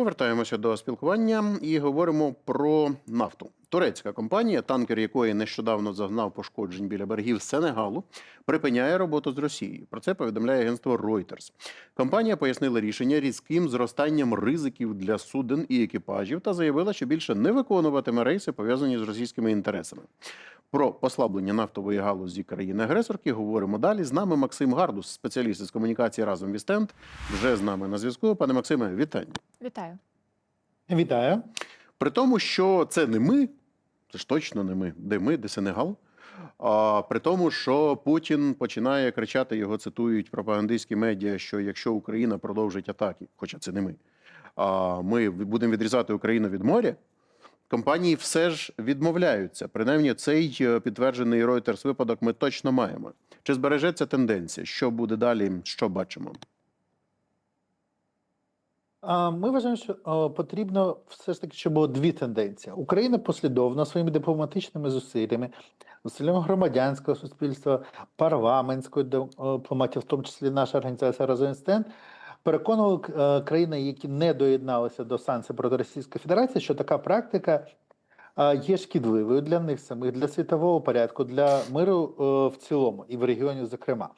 Повертаємося до спілкування і говоримо про нафту. Турецька компанія, танкер якої нещодавно загнав пошкоджень біля берегів Сенегалу, припиняє роботу з Росією. Про це повідомляє агентство Reuters. Компанія пояснила рішення різким зростанням ризиків для суден і екіпажів та заявила, що більше не виконуватиме рейси, пов'язані з російськими інтересами. Про послаблення нафтової галузі країни-агресорки говоримо далі. З нами Максим Гардус, спеціаліст із комунікації разом Вістенд. Вже з нами на зв'язку. Пане Максиме, вітання. Вітаю. Вітаю. При тому, що це не ми, це ж точно не ми, де ми, де Сенегал. А при тому, що Путін починає кричати, його цитують пропагандистські медіа, що якщо Україна продовжить атаки, хоча це не ми, а ми будемо відрізати Україну від моря. Компанії все ж відмовляються. Принаймні, цей е, підтверджений Reuters випадок ми точно маємо. Чи збережеться тенденція? Що буде далі? Що бачимо? Ми вважаємо, що потрібно все ж таки, щоб було дві тенденції. Україна послідовно своїми дипломатичними зусиллями, зусиллями громадянського суспільства, парламентської дипломатії, в тому числі наша організація Розенстен, переконували е, країни, які не доєдналися до санкцій проти Російської Федерації, що така практика є шкідливою для них самих, для світового порядку, для миру е, в цілому і в регіоні, зокрема.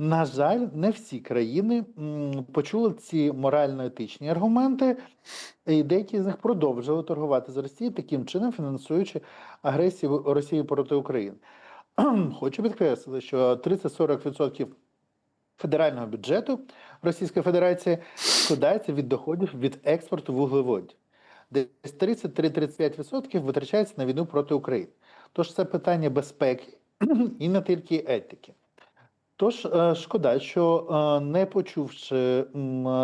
На жаль, не всі країни почули ці морально-етичні аргументи, і деякі з них продовжили торгувати з Росією, таким чином фінансуючи агресію Росії проти України. Хочу підкреслити, що 30-40% федерального бюджету Російської Федерації складається від доходів від експорту вуглеводів. Десь 33-35% витрачається на війну проти України. Тож це питання безпеки і не тільки етики. Тож е, шкода, що е, не почувши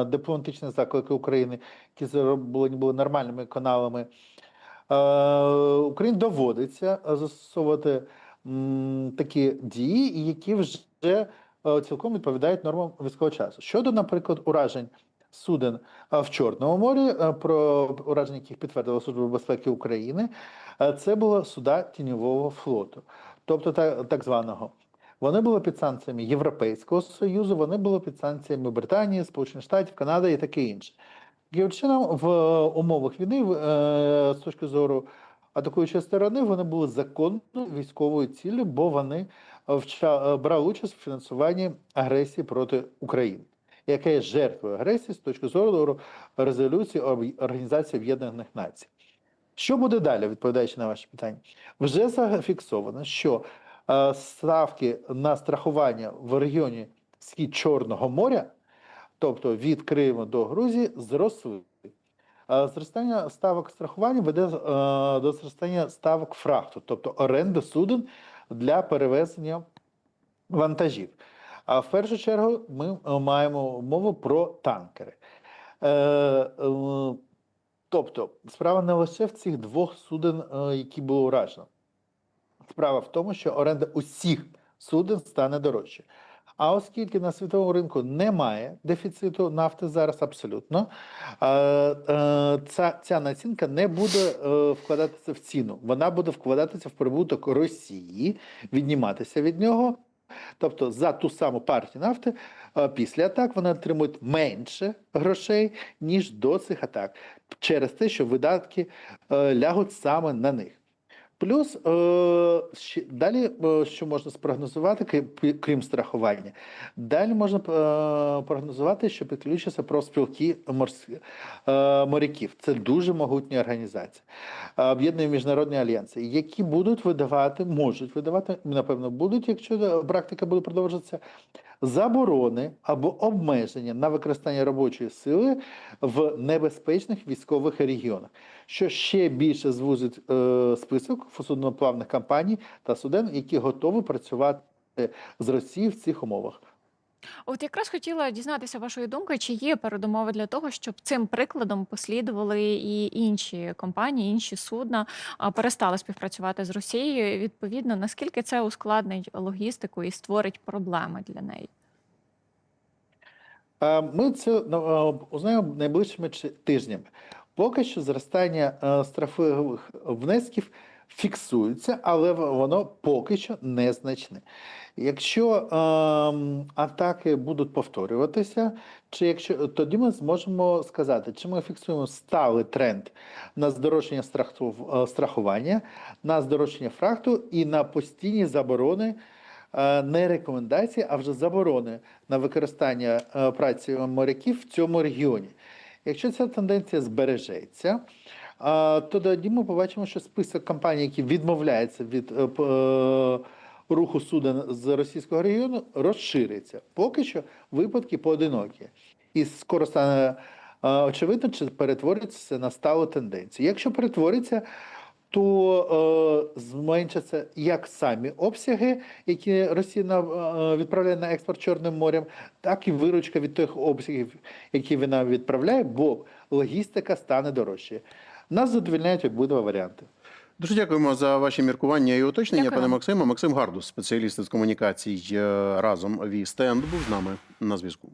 дипломатичні заклики України, які зроблені були нормальними каналами, е, Україні доводиться застосовувати такі дії, які вже цілком відповідають нормам військового часу. Щодо, наприклад, уражень суден е, в Чорному морі, е, про ураження яких підтвердила Служба безпеки України, е, це було суда тіньового флоту, тобто так, званого. Вони були під санкціями Європейського Союзу, вони були під санкціями Британії, Сполучених Штатів, Канади і таке інше. Чином, в умовах війни, е, з точки зору атакуючої сторони, вони були законною військовою ціллю, бо вони вча- е, брали участь в фінансуванні агресії проти України, яка є жертвою агресії з точки зору резолюції Ор- Організації Об'єднаних Націй. Що буде далі, відповідаючи на ваше питання? Вже зафіксовано, що е, ставки на страхування в регіоні схід Чорного моря, тобто від Криму до Грузії, зросли. Е, Зростання ставок страхування веде е, до зростання ставок фрахту, тобто оренди суден для перевезення вантажів. А в першу чергу ми е, маємо мову про танкери. Тобто, справа не лише в цих двох суден, які було уражено. Справа в тому, що оренда усіх суден стане дорожче. А оскільки на світовому ринку немає дефіциту нафти зараз абсолютно, е, е, ця, ця націнка не буде е, вкладатися в ціну. Вона буде вкладатися в прибуток Росії, відніматися від нього. Тобто за ту саму партію нафти після атак вони отримують менше грошей, ніж до цих атак, через те, що видатки лягуть саме на них. Плюс е, далі, е, що можна спрогнозувати, крім, страхування, далі можна е, прогнозувати, що підключаться профспілки моряків. Це дуже могутні організації, е, об'єднані міжнародні альянси, які будуть видавати, можуть видавати, напевно, будуть, якщо практика буде продовжуватися, заборони або обмеження на використання робочої сили в небезпечних військових регіонах, що ще більше звузить е, список судноплавних компаній та суден, які готові працювати з Росією в цих умовах. От якраз хотіла дізнатися вашої думки, чи є передумови для того, щоб цим прикладом послідували і інші компанії, інші судна перестали співпрацювати з Росією. Відповідно, наскільки це ускладнить логістику і створить проблеми для неї? Е, Ми це ну, узнаємо найближчими тижнями. Поки що зростання е, штрафових внесків фіксується, але воно поки що незначне. Якщо ем, атаки будуть повторюватися, чи якщо тоді ми зможемо сказати, чи ми фіксуємо сталий тренд на здорожчання е, страхування, на здорожчання фракту і на постійні заборони, е, не рекомендації, а вже заборони на використання е, праці моряків в цьому регіоні. Якщо ця тенденція збережеться, то тоді ми побачимо, що список компаній, які відмовляються від е, е, руху суден з російського регіону, розшириться. Поки що випадки поодинокі. І скоро стане е, очевидно, чи перетвориться на сталу тенденцію. Якщо перетвориться, то е, зменшаться як самі обсяги, які Росія на- е, відправляє на експорт Чорним морем, так і виручка від тих обсягів, які вона відправляє, бо логістика стане дорожче. Нас задовільняють обидва варіанти. Дуже дякуємо за ваші міркування і уточнення, Дякую пане. Максиме. Максим Гардус, спеціаліст з комунікацій е, разом ві стенд, був з нами на зв'язку.